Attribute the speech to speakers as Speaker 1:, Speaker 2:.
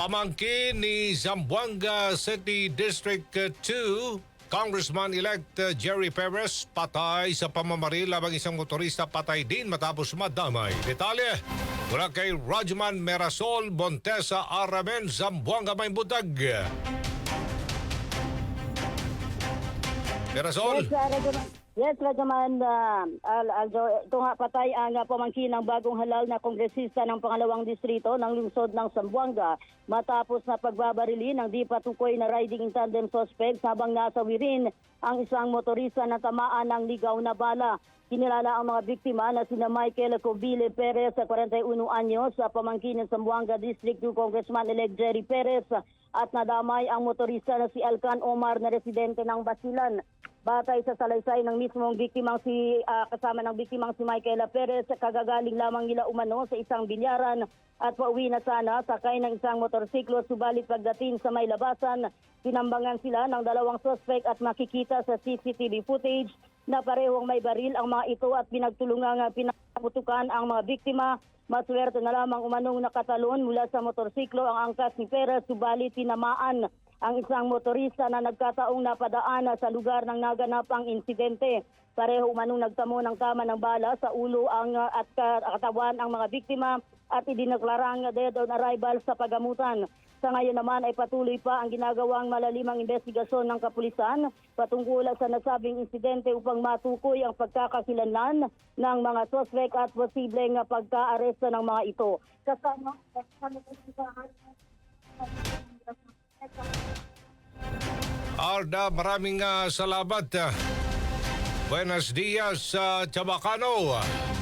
Speaker 1: Pamangkin ni Zamboanga City District 2, Congressman-elect uh, Jerry Perez patay sa pamamaril labang isang motorista patay din matapos madamay. Detalye mula kay Rajman Merasol Montesa Aramen Zamboanga May Budag. Merasol?
Speaker 2: Yes. Yes, Radyoman. Uh, Al- Aljo, ito nga patay ang uh, pamangkin ng bagong halal na kongresista ng pangalawang distrito ng lungsod ng Zamboanga matapos na pagbabarili ng di patukoy na riding in tandem suspects habang nasa wirin ang isang motorista na tamaan ng ligaw na bala. Kinilala ang mga biktima na sina Michael Cobile Perez sa 41 anyos sa pamangkin ng Zamboanga District 2 Congressman-elect Jerry Perez at nadamay ang motorista na si Alcan Omar na residente ng Basilan. Batay sa salaysay ng mismong biktimang si ah, kasama ng biktimang si Michaela Perez, kagagaling lamang nila umano sa isang bilyaran at pauwi na sana sakay ng isang motorsiklo subalit pagdating sa may labasan, tinambangan sila ng dalawang suspect at makikita sa CCTV footage na parehong may baril ang mga ito at pinagtulungang pinaputukan ang mga biktima. Maswerte na lamang umanong nakatalon mula sa motorsiklo ang angkas ni Perez subalit tinamaan ang isang motorista na nagkataong napadaan sa lugar ng naganap ang insidente. Pareho umanong nagtamo ng tama ng bala sa ulo ang uh, at ka- katawan ang mga biktima at idineklarang dead on arrival sa pagamutan. Sa ngayon naman ay patuloy pa ang ginagawang malalimang investigasyon ng kapulisan patungkol sa nasabing insidente upang matukoy ang pagkakakilanlan ng mga suspect at posibleng pagka-aresto ng mga ito. Kasama, kasama
Speaker 1: Arda, maraming ah, salamat. ah. Buenos dias sa Chabacano.